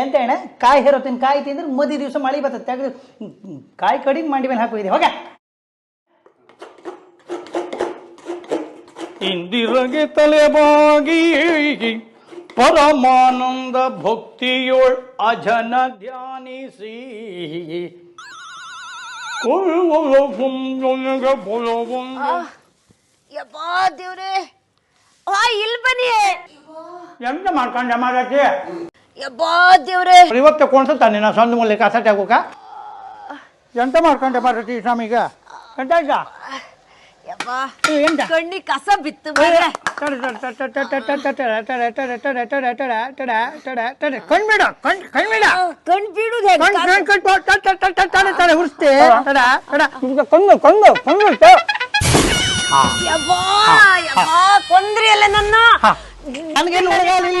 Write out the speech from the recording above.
ಎಂತ ಅಣ್ಣ ಕಾಯಿ ಹೇರೋತೀನಿ ಕಾಯಿ ತಿಂದ್ರೆ ಮದಿ ದಿವಸ ಮಳೆ ಬರ್ತದೆ. ತೆಗೆದು ಕಾಯಿ ಕಡಿಗೆ ಮಂಡಿ ಮೇಲೆ ಹಾಕೋಗಿದೆ ಹೋಗ. ಇಂದಿರಗೆ ತಲೆಬಾಗಿ ಪರಮಾನಂದ ಭಕ್ತಿಯೋಳ್ ಅಜನ ಧ್ಯಾನಿಸಿ. ಯಪ್ಪಾ ದೇವರೇ. ಆ ಇಲ್ ಬನ್ನಿ. ಎಂತ ಮಾಡ್ಕೊಂಡೆ ಮಾರಕ್ಕೆ ಯಪ್ಪಾ ದೇವ್ರೆ ಇವತ್ತು ಕೊಣ್ಸುತ್ತಾನೆ ನಾ ಸೊಂದ ಮೂಲೆ ಕಸ ತೆಗೋಕ ಎಂತ ಮಾಡ್ಕೊಂಡೆ ಮಾರತಿ ಸ್ವಾಮೀಗ ಎಂತ ಆಯ್ತಾ ಎಂತ ಕಣ್ಣಿ ಕಸ ಬಿತ್ತು ಮಾರ್ರೆ. ಕಣ್ಬೇಡ ಕಣ್ ಕಣ್ಬೇಡ ಆ, ಕಣ್ ಬಿಡುದು ಹೇಗೆ? ಕಣ್ ಕಣ್- ಕಣ್ ಕಣ್ ತಡ ತಡ ತಡ ತಡ ಟ- ಉರ್ಸ್ತೆ ತಡ ತಡ ಕೊಂದು ಕೊಂದು ಕೊಂದು ಯಪ್ಪಾ ಯಪ್ಪಾ ಕೊಂದ್ರಿ ಅಲ್ಲ ನನ್ನ ನನಗೇನು